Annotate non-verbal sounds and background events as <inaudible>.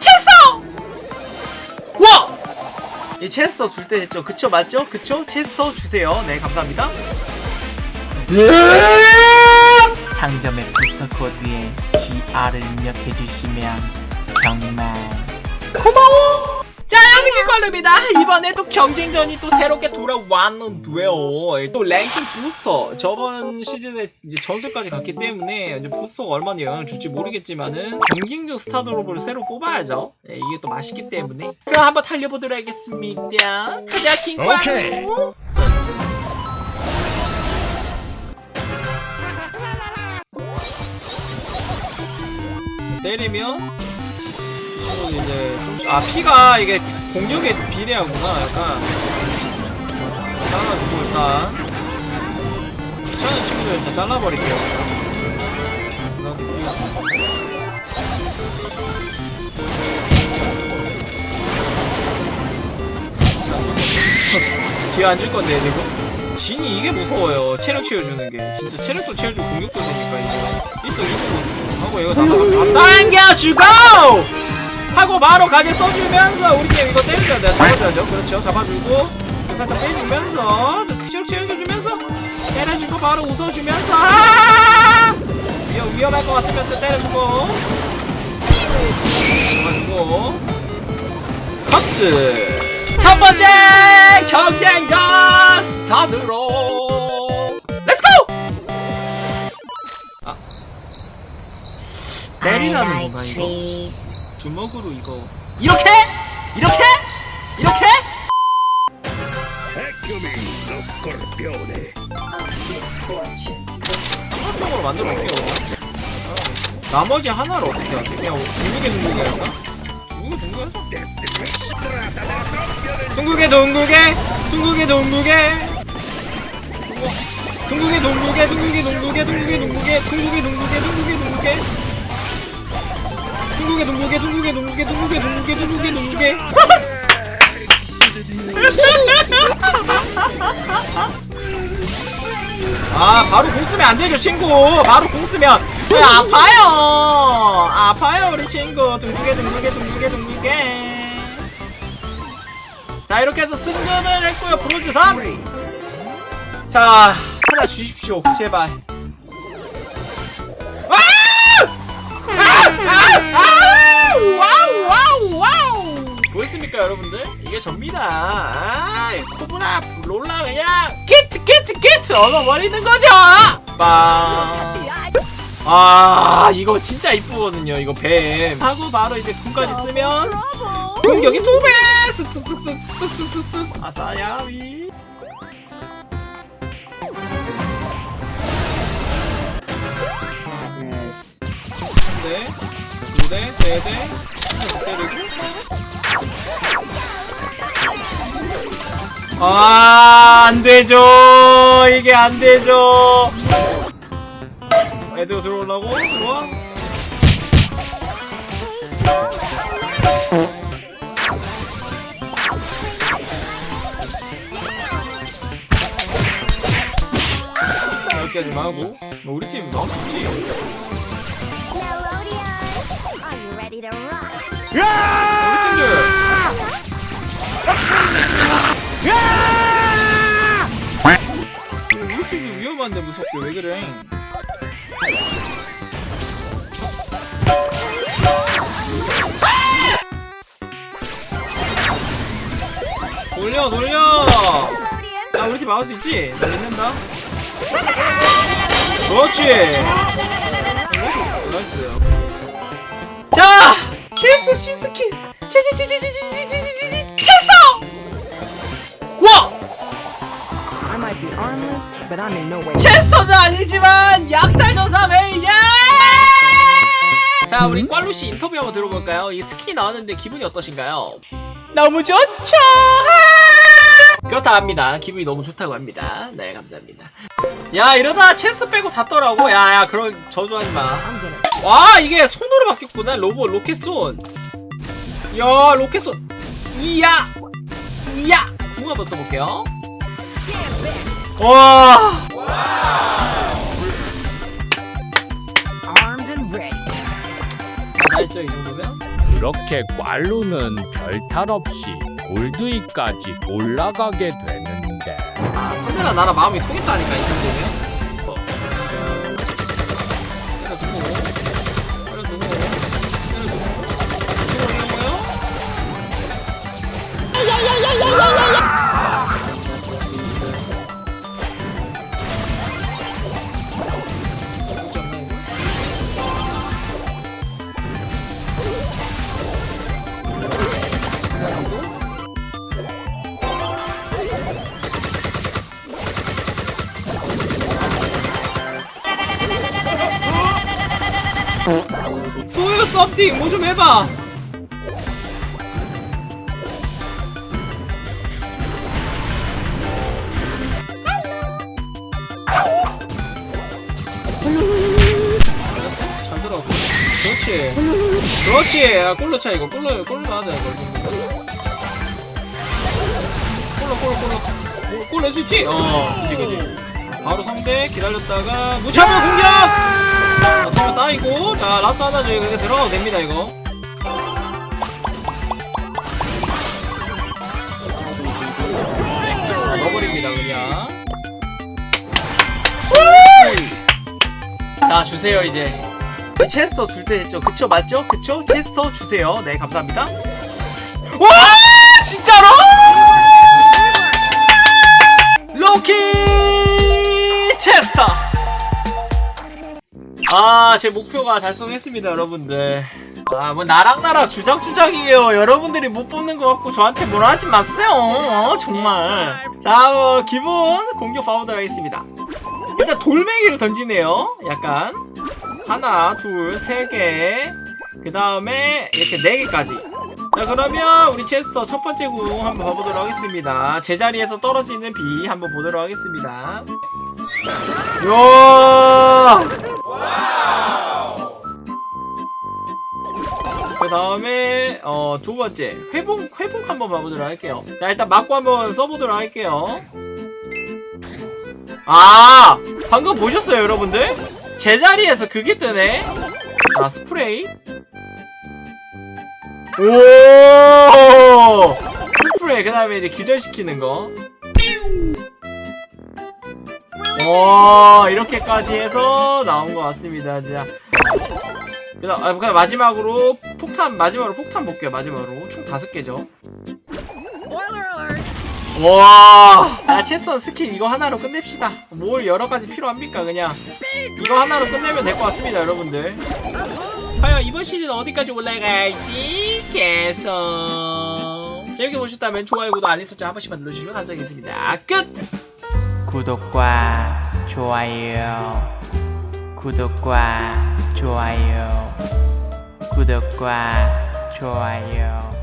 체스터! 와! 이 체스터 줄때 됐죠? 그쵸 맞죠? 그쵸? 체스터 주세요. 네 감사합니다. 상점의 부서 코드에 GR을 입력해 주시면 정말 고마워. 자, 양승기 컬루입니다. 이번에도 경쟁전이 또 새롭게 돌아왔는데요. 또 랭킹 부스터. 저번 시즌에 이제 전술까지 갔기 때문에 이제 부스터가 얼마나 영향을 줄지 모르겠지만은 경쟁전 스타드로브를 새로 뽑아야죠. 네, 이게 또 맛있기 때문에. 그럼 한번 달려보도록 하겠습니다. 가자, 킹광! 때리면 이제 좀아 피가 이게 공격에 비례하구나 약간. 잘라주고 일단 귀찮은 친구들 일단 잘라버릴게요. <laughs> 뒤에 앉을 건데 지금? 진이 이게 무서워요 체력 채워주는 게. 진짜 체력도 채워주고 공격도 되니까 이제 있어 이거 하고 이거 다 당겨주고 하고 바로 가게 써주면서 우리 팀 이거 때려줘야 돼 잡아줘야죠. 그렇죠. 잡아주고 살짝 빼주면서 피력 채워주면서 때려주고 바로 웃어주면서 아! 위험, 위험할 것 같으면 또 때려주고. 잡아주고. 컷스. 첫 번째 경쟁자 스타드로. 렛츠고! 아 내리라는 건가 이거? 주먹으로 이거 이렇게? 이렇게? 이렇게? 스콜피오네. 만들어 볼게요. 나머지 하나를 어떻게 하지? 그냥 중국에 중국에 할까? 중국에 동국에 중국에 동국에 중국에 동국에 중국에 동국에 중국에 동국에 중국에 동국에 중국에 동국에 둥글게 둥글게 둥글게 둥글게 둥글게 둥글게 둥글게 둥글게 아 바로 공 쓰면 안 되죠 친구. 바로 공 쓰면. 왜 아파요? 아파요 우리 친구. 둥글게 둥글게 둥글게 둥글게 자 이렇게 해서 승전을 했고요. 브론즈 3자 하나 주십시오. 제발 아! 아! 아! 와우 와우 와우 보였습니까 여러분들? 이게 접니다 아, 코브라 롤라 그냥 게트 게트 게트 얻어버리는 거죠 빵아 이거 진짜 이쁘거든요 이거 뱀 하고 바로 이제 군까지 쓰면 공격이 두배 쓱쓱쓱쓱 쓱쓱쓱쓱 아사야위 한 대 두대 세대 때리고 아 안 되죠. 이게 안 되죠. 애들 들어오려고? 들어와? 여기까지 하고. 뭐 우리 팀 너무 좋지! Rock? 우리 팀들 우리 팀이 위험한데 무섭게 왜 그래 돌려 돌려! 야 우리 팀 막을 수 있지? 나 믿는다 그렇지 나이스 자! 실수 신스킨! 실수! 와! 체스터는 아니지만 약탈조사 메인! 예! 자 우리 음? 꽈루씨 인터뷰 한번 들어볼까요? 이 스킨 나왔는데 기분이 어떠신가요? 너무 좋죠! 그렇다 합니다. 기분이 너무 좋다고 합니다. 네, 감사합니다. 야, 이러다 체스 빼고 닿더라고. 야, 야, 그런 저주하지 마. 와 이게 손으로 바뀌었구나. 로봇 로켓손. 야 로켓손. 이야 이야. 궁 한번 써볼게요. 와. 했죠 이 정도면? 그렇게 꽐루는 별 탈 없이 골드이까지 올라가게 되는데. 아 컨테나 나랑 마음이 통했다니까 이 정도면 소유 썸띵 뭐 좀 해봐. 그렇지. 그렇지. 야 골로 차 이거. 골로 골로 하자 이거. 골로 골로 골로. 골낼수 있지? 어 그지 그지 바로 상대 기다렸다가 무차별 공격! 어 따이고 자 라스 하나 그냥 들어가도 됩니다 이거. 자, 넣어버립니다 그냥. 자 주세요 이제. 네, 체스터 줄 때 됐죠. 그쵸? 맞죠? 그쵸? 체스터 주세요. 네 감사합니다. 와! 진짜로? 로키 체스터 아, 제 목표가 달성했습니다, 여러분들. 아, 뭐, 나랑 나랑 주작주작이에요. 여러분들이 못 뽑는 것 같고 저한테 뭐라 하지 마세요. 어, 정말. 자, 어, 기본 공격 봐보도록 하겠습니다. 일단 돌멩이를 던지네요. 약간. 하나, 둘, 세 개. 그 다음에 이렇게 네 개까지. 자, 그러면 우리 체스터 첫 번째 궁 한번 봐보도록 하겠습니다. 제자리에서 떨어지는 비 한번 보도록 하겠습니다. 요! 그 다음에 어 두 번째 회복 회복 한번 봐보도록 할게요. 자 일단 맞고 한번 써보도록 할게요. 아 방금 보셨어요 여러분들? 제자리에서 그게 뜨네. 자 스프레이. 오 스프레이 그 다음에 이제 기절시키는 거. 와 이렇게까지 해서 나온 것 같습니다. 자. 그다음 아, 마지막으로 폭탄 마지막으로 폭탄 볼게요. 마지막으로 총 다섯 개죠. 와, 야 체스 스킬 이거 하나로 끝냅시다. 뭘 여러 가지 필요합니까? 그냥 이거 하나로 끝내면 될 것 같습니다, 여러분들. 과연 이번 시즌 어디까지 올라갈지 계속 재밌게 보셨다면 좋아요, 구독, 알림 설정 한 번씩만 눌러주시면 감사하겠습니다. 끝. 구독과 좋아요. 구독과 좋아요. 구독과 좋아요.